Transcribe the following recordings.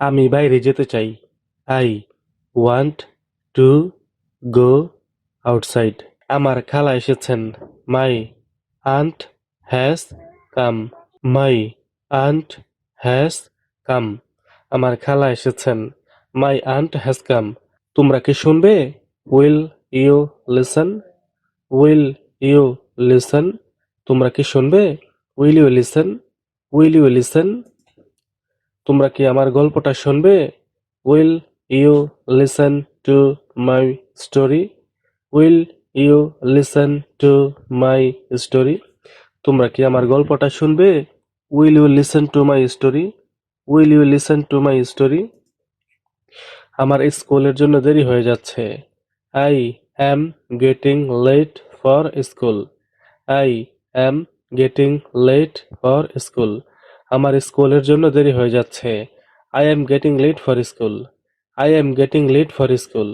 আমি বাইরে যেতে চাই। I want to go outside আমার খালা এসেছেন। My aunt has come my aunt has come আমার খালা এসেছেন। মাই আন্ট হ্যাজ কাম তোমরা কি শুনবে? Will you listen will you listen তোমরা কি শুনবে? Will you listen will you listen তোমরা কি আমার গল্পটা শুনবে? Will you listen to my story will you listen to my story তোমরা কি আমার গল্পটা শুনবে? Will you listen to my story will you listen to my story আমার স্কুলের জন্য দেরি হয়ে যাচ্ছে। I am getting late for school I am getting late for school আমার স্কুলের জন্য দেরি হয়ে যাচ্ছে। I am getting late for school I am getting late for school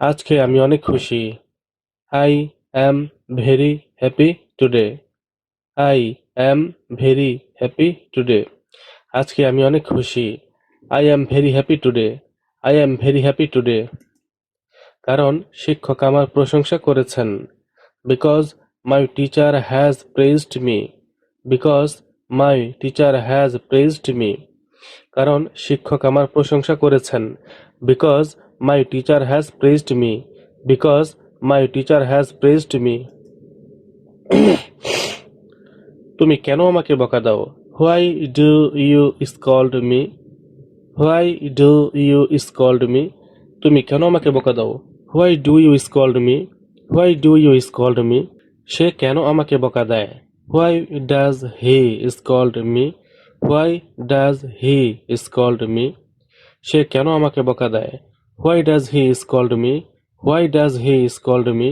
আজকে আমি অনেক খুশি। I am very happy today I am very happy today আজকে আমি অনেক খুশি। I am very happy today I am very happy today কারণ শিক্ষক আমার প্রশংসা করেছেন। Because my teacher has praised me because my teacher has praised me কারণ শিক্ষক আমার প্রশংসা করেছেন। Because my teacher has praised me because my teacher has praised me তুমি কেন আমাকে বকা দাও? Why do you scold me why do you scold me তুমি কেন আমাকে বকা দাও? Why do you scold me why do you scold me সে কেন আমাকে বকা দেয়? Why does he scold me why does he scold me সে কেন আমাকে বকা দেয়? Why does he scold me why does he scold me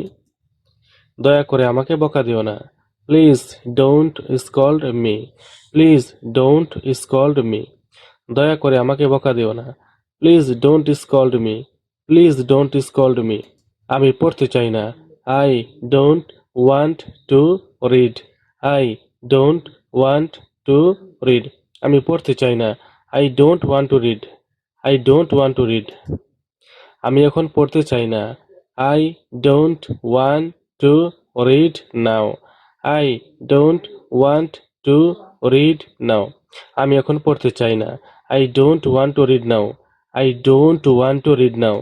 দয়া করে আমাকে বকা দিও না। Please don't scold me please don't scold me দয়া করে আমাকে বকা দিও না। Please don't scold me please don't scold me আমি পড়তে চাই না। I don't want to read I don't want to read আমি পড়তে চাই না। I don't want to read I don't want to read আমি এখন পড়তে চাই না। I don't want to read now I don't want to read now আমি এখন পড়তে চাই না। I don't want to read now I don't want to read now